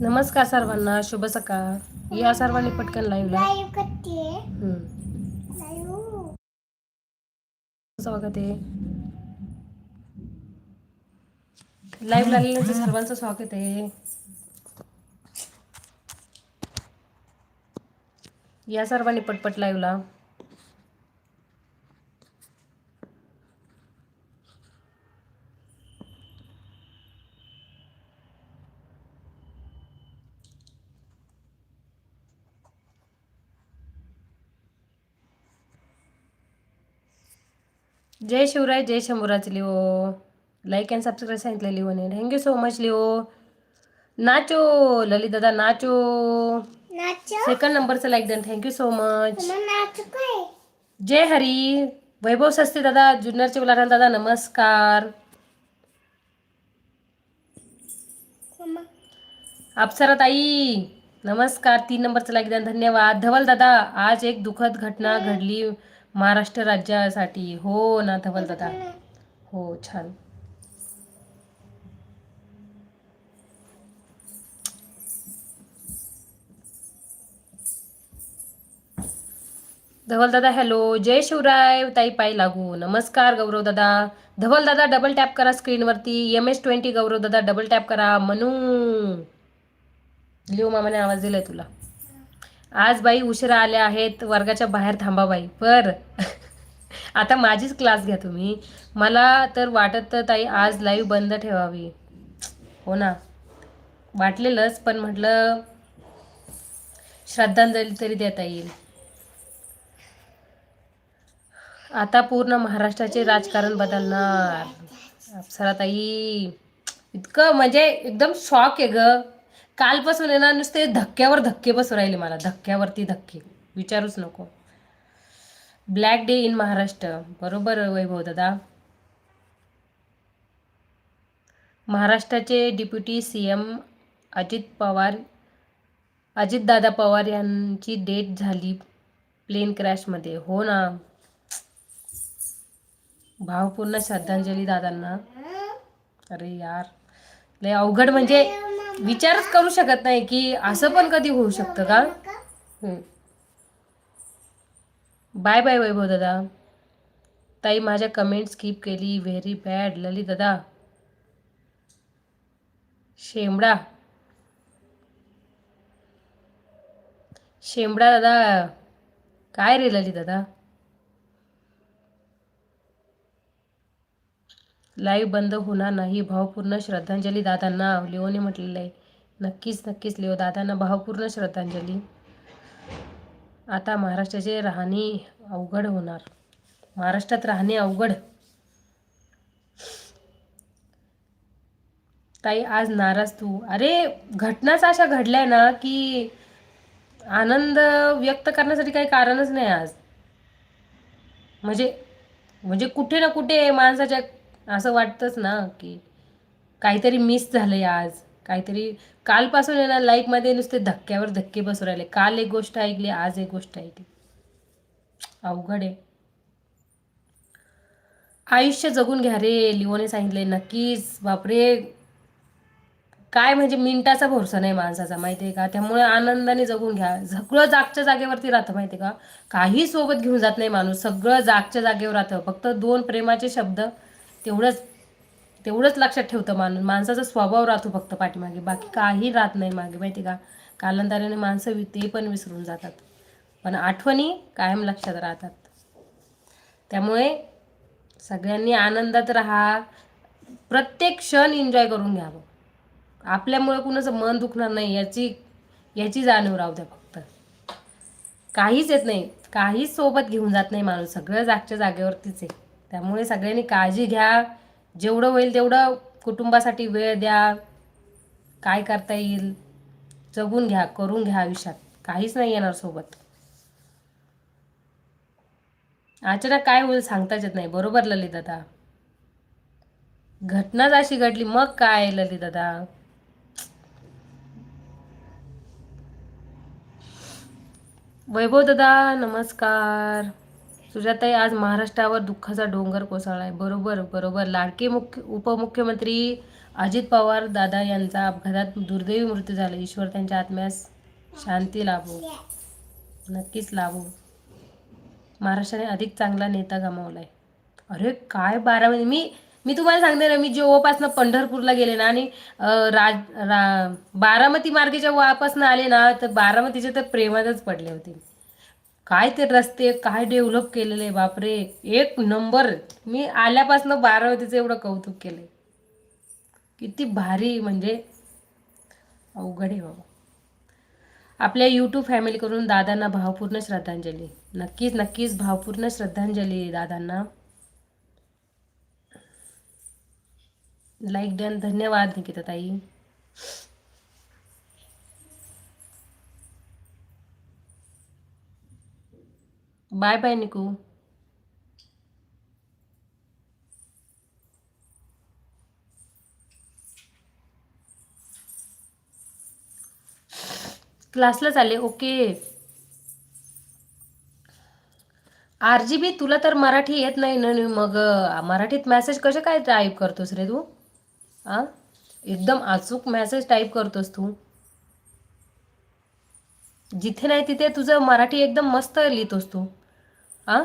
नमस्कार सर्वांना शुभ सकाळ. या सर्वांनी पटकन लाईव्ह स्वागत आहे लाईव्ह लागलेल्यांचं सर्वांचं स्वागत आहे. या सर्वांनी पटपट लाईव्हला जय शिवराय जय Shambhuraj Leo. Like and subscribe सांगितलं लिओने. Thank you so much Leo. Nacho Lalit दादा नाचो. नाच सेकंड नंबरचं like then thank you so much जय हरी. वैभव सस्ते दादा जुन्नरचे उलाढाल दादा नमस्कार. अप्सरा ताई नमस्कार. तीन नंबरचं लाईक द्या धन्यवाद. धवल दादा आज एक दुःखद घटना घडली. महाराष्ट्र राज्यासाठी. हो ना धवल दादा. हो छान. धवल दादा हॅलो जय शिवराय ताई पाय लागू. नमस्कार गौरव दादा. धवल दादा डबल टॅप करा स्क्रीनवरती एम एस ट्वेंटी गौरव दादा डबल टॅप करा. मनू. लिओ मामाने आवाज दिलाय तुला. आज बाई उशिरा आल्या आहेत वर्गाच्या बाहेर थांबा बाई पर. आता माझीच क्लास घ्या तुम्ही. मला तर वाटत तर ताई आज लाईव्ह बंद ठेवावी. हो ना. वाटलेलंच पण म्हटलं श्रद्धांजली तरी देता येईल. आता पूर्ण महाराष्ट्राचे राजकारण बदलणार. अप्सराताई इतकं म्हणजे एकदम शॉक आहे ग. कालपासून आहे ना नुसते धक्क्यावर धक्के बसू राहिले मला. धक्क्यावरती धक्के. विचारूच नको. ब्लॅक डे इन महाराष्ट्र बरोबर वैभव दादा. महाराष्ट्राचे deputy C M Ajit Pawar Ajitdada Pawar यांची डेट झाली प्लेन क्रॅशमध्ये हो ना. भावपूर्ण श्रद्धांजली दादांना. अरे यार. लय अवघड म्हणजे विचारच करू शकत नाही की असं पण कधी होऊ शकतं का. बाय बाय वैभव दादा. ताई माझ्या कमेंट स्किप केली. व्हेरी बॅड ललित दादा. शेंबडा शेंबडा दादा. काय रे ललित दादा? लाईव्ह बंद होणार नाही. भावपूर्ण श्रद्धांजली दादांना लिओने म्हटलेलं आहे. नक्कीच नक्कीच लिओ दादांना भावपूर्ण श्रद्धांजली. आता महाराष्ट्राचे राहणे अवघड होणार. महाराष्ट्रात राहणे अवघड. ताई आज नाराज तू. अरे घटनाच अशा घडल्या ना की आनंद व्यक्त करण्यासाठी काही कारणच नाही आज. म्हणजे म्हणजे कुठे ना कुठे माणसाच्या असं वाटतंच ना की काहीतरी मिस झालंय आज. काहीतरी कालपासून आहे ना लाईफमध्ये नुसते धक्क्यावर धक्के बसू राहिले. काल एक गोष्ट ऐकली आज एक गोष्ट ऐकली. अवघड आहे. आयुष्य जगून घ्या रे लिओने सांगितले नक्कीच. बापरे. काय म्हणजे मिनिटाचा भरोसा नाही माणसाचा माहिती आहे का? त्यामुळे आनंदाने जगून घ्या. सगळं जागच्या जागेवरती राहतं माहिती आहे का? काही सोबत घेऊन जात नाही माणूस. सगळं जागच्या जागेवर राहतं. फक्त दोन प्रेमाचे शब्द तेवढंच तेवढंच लक्षात ठेवतं माणूस. माणसाचा स्वभाव राहतो फक्त पाठीमागे. बाकी काही राहत नाही मागे माहिती आहे का? कालांतराने माणसं ते पण विसरून जातात. पण आठवणी कायम लक्षात राहतात. त्यामुळे सगळ्यांनी आनंदात राहा. प्रत्येक क्षण एन्जॉय करून घ्यावं. आपल्यामुळे कुणाचं मन दुखणार नाही याची याची जाणीव राहू द्या फक्त. काहीच येत नाही. काहीच सोबत घेऊन जात नाही माणूस. सगळं जागच्या जागेवरतीच आहे. त्यामुळे सगळ्यांनी काळजी घ्या. जेवढं होईल तेवढं कुटुंबासाठी वेळ द्या. काय करता येईल जगून घ्या करून घ्या आयुष्यात. काहीच नाही येणार सोबत. अचानक काय होईल सांगताच येत नाही. बरोबर ललित दादा. घटनाच अशी घडली मग काय ललित दादा? वैभव दादा नमस्कार. सुजाताई आज महाराष्ट्रावर दुःखाचा डोंगर कोसळला आहे बरोबर बरोबर. लाडके मुख्य उपमुख्यमंत्री अजित पवार दादा यांचा अपघातात दुर्दैवी मृत्यू झाला. ईश्वर त्यांच्या आत्म्यास शांती लाभो. नक्कीच लाभो. महाराष्ट्राने अधिक चांगला नेता गमावलाय. अरे काय बारामती मी मी तुम्हाला सांगते ना मी जेव्हापासनं पंढरपूरला गेले ना आणि राज रा बारामती मार्गेच्या वापासनं आले ना तर बारामतीचे तर प्रेमातच पडले होते. काय ते रस्ते काय डेव्हलप केलेले बापरे. एक नंबर मी आल्यापासनं बारावतीचं एवढं कौतुक केलंय. किती भारी म्हणजे अवघड आहे बाबा. आपल्या यूट्यूब फॅमिलीकडून दादांना भावपूर्ण श्रद्धांजली. नक्कीच नक्कीच भावपूर्ण श्रद्धांजली दादांना. लाईक डन धन्यवाद निकिता ताई बाय बाय निकू क्लासला आले ओके आर जी बी तुला तर मराठी येत नाही ना मग मराठीत मेसेज कसे काय टाईप करतोस रे तू? आ एकदम अचूक मॅसेज टाईप करतोस तू. जिथे नाही तिथे तुझं मराठी एकदम मस्त लिहितोस तू. आ?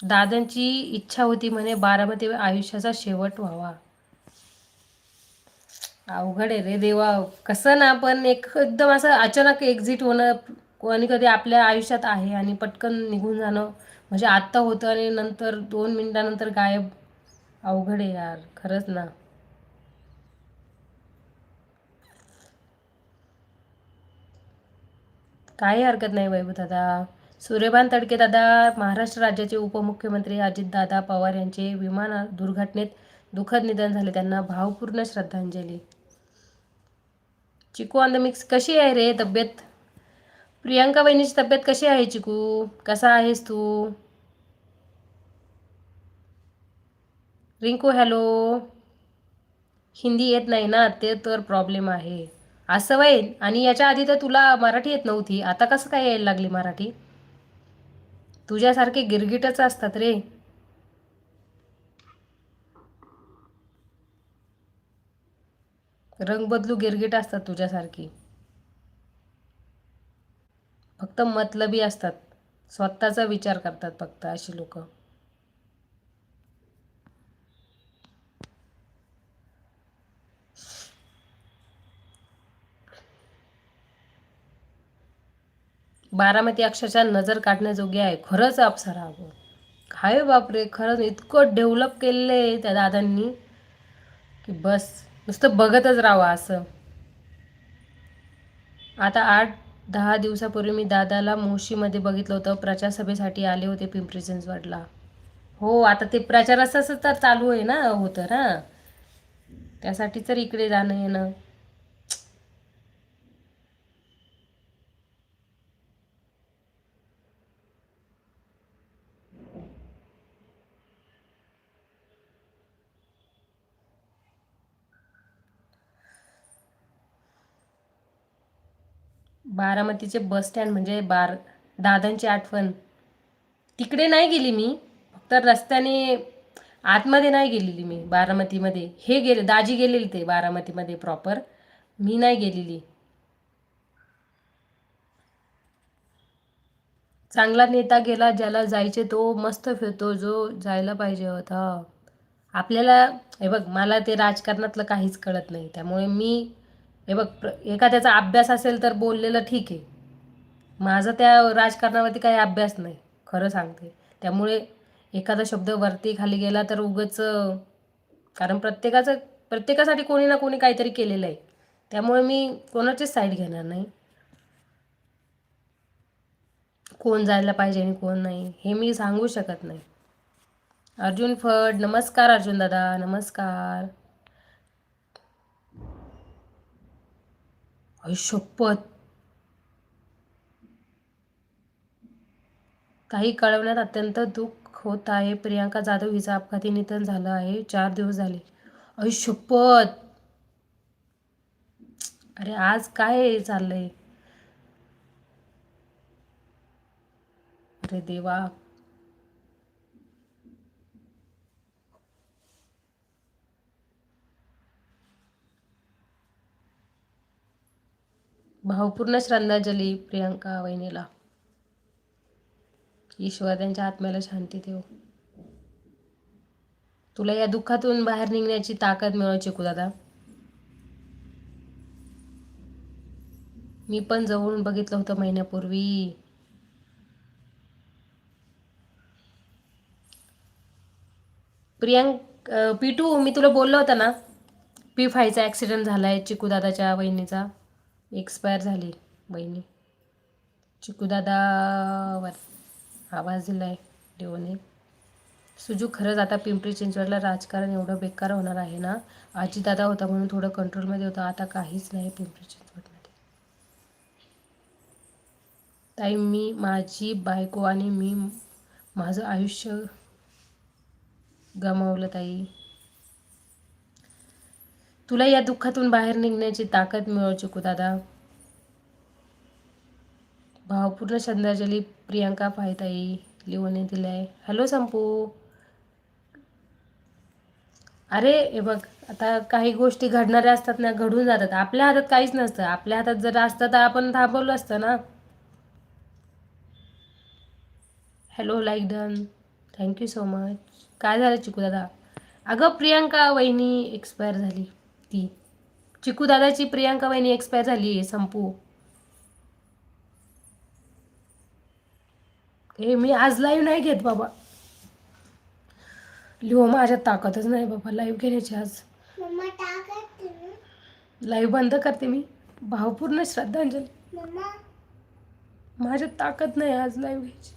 दादांची इच्छा होती म्हणे बारामती आयुष्याचा शेवट व्हावा. अवघड आहे रे देवा. कसं ना पण एक एकदम असं अचानक एक्झिट होणं कोणी कधी आपल्या आयुष्यात आहे आणि पटकन निघून जाणं म्हणजे आत्ता होतं आणि नंतर दोन मिनिटानंतर गायब. अवघड आहे यार खरंच ना. काही हरकत नाही वैभव दादा सूर्यभान तडके दादा महाराष्ट्र राज्याचे उपमुख्यमंत्री अजितदादा पवार यांचे विमान दुर्घटनेत दुःखद निधन झाले त्यांना भावपूर्ण श्रद्धांजली. चिकू ऑन द मिक्स कशी आहे रे तब्येत? प्रियांका बहिणीची तब्येत कशी आहे चिकू? कसा आहेस तू? रिंकू हॅलो हिंदी येत नाही ना ते तर प्रॉब्लेम आहे. असं वय आणि याच्या आधी तर तुला मराठी येत नव्हती. आता कसं काय यायला लागली मराठी? तुझ्यासारखे गिरगिटच असतात रे. रंग बदलू गिरगिट असतात तुझ्यासारखी. फक्त मतलबी असतात. स्वतःचा विचार करतात फक्त अशी लोक. बारामती अक्षरशः नजर काढण्याजोगी आहे. खरंच अप्सरा अगो. काय बापरे खरंच इतकं डेव्हलप केलेलं आहे त्या दादांनी की बस. नुसतं बघतच राहावं असं. आता आठ दहा दिवसापूर्वी मी दादाला मोशीमध्ये बघितलं होतं. प्रचारसभेसाठी आले होते पिंपरी चिंचवडला. हो आता ते प्रचार असं तर चालू आहे ना होतं ना. त्यासाठी तर इकडे जाणं येणं बारामतीचे बस स्टँड म्हणजे बार दादांची आठवण. तिकडे नाही गेली मी फक्त रस्त्याने आतमध्ये नाही गेलेली मी बारामतीमध्ये. हे गेले दाजी गेलेले ते बारामतीमध्ये प्रॉपर मी नाही गेलेली. चांगला नेता गेला ज्याला जायचे तो मस्त फिरतो जो जायला पाहिजे होता. आपल्याला हे बघ मला ते राजकारणातलं काहीच कळत नाही. त्यामुळे मी हे बघ प्र- एखाद्याचा अभ्यास असेल तर बोललेलं ठीक आहे. माझा त्या राजकारणावरती काही अभ्यास नाही खरं सांगते. त्यामुळे एखादा शब्द वरती खाली गेला तर उगच कारण प्रत्येकाचं प्रत्येकासाठी कोणी ना कोणी काहीतरी केलेलं आहे. त्यामुळे मी कोणाचीच साईड घेणार नाही. कोण जायला पाहिजे आणि कोण नाही हे मी सांगू शकत नाही. अर्जुन फड नमस्कार अर्जुन दादा नमस्कार. शपथ. काही कळवण्यात अत्यंत दुःख होत आहे. प्रियांका जाधव हिचं अपघाती निधन झालं आहे. चार दिवस झाले. अय शपथ. अरे आज काय चाललंय? अरे देवा. भावपूर्ण श्रद्धांजली प्रियांका वहिनीला. ईश्वर त्यांच्या आत्म्याला शांती देव. तुला या दुःखातून बाहेर निघण्याची ताकद मिळव चिकू दादा. मी पण जवळून बघितलं होतं महिन्यापूर्वी. प्रियांक पी पिटू मी तुला बोललो होतं ना? पी फायचा ॲक्सिडेंट झाला आहे चिकूदादाच्या वहिनीचा. एक्सपायर झाली बहिणी. चिकूदादावर आवाज दिला आहे देवने सुजू खरंच आता पिंपरी चिंचवडला राजकारण एवढं बेकार होणार आहे ना? आजीदादा होता म्हणून थोडं कंट्रोलमध्ये होतं आता काहीच नाही पिंपरी चिंचवडमध्ये. ताई मी माझी बायको आणि मी माझं आयुष्य गमावलं ताई. तुला या दुःखातून बाहेर निघण्याची ताकद मिळू चुकू दादा. भावपूर्ण श्रद्धांजली प्रियांका फायताई दिलं आहे हॅलो संपू. अरे हे बघ आता काही गोष्टी घडणाऱ्या असतात ना घडून जातात. आपल्या हातात काहीच नसतं. आपल्या हातात जर असतं तर आपण थांबवलं असतं ना. Hello like done thank you so much काय झालं चिकू दादा? अगं प्रियांका वहिनी एक्सपायर झाली. ती. चिकू दादाची प्रियांका वहिनी एक्सपायर झाली आहे संपू. हे मी आज लाईव्ह नाही घेत बाबा. लिओ माझ्यात ताकदच नाही बाबा लाईव्ह घेण्याची आज. लाईव्ह बंद करते मी. भावपूर्ण श्रद्धांजली. माझ्यात ताकद नाही आज लाईव्ह घ्यायची.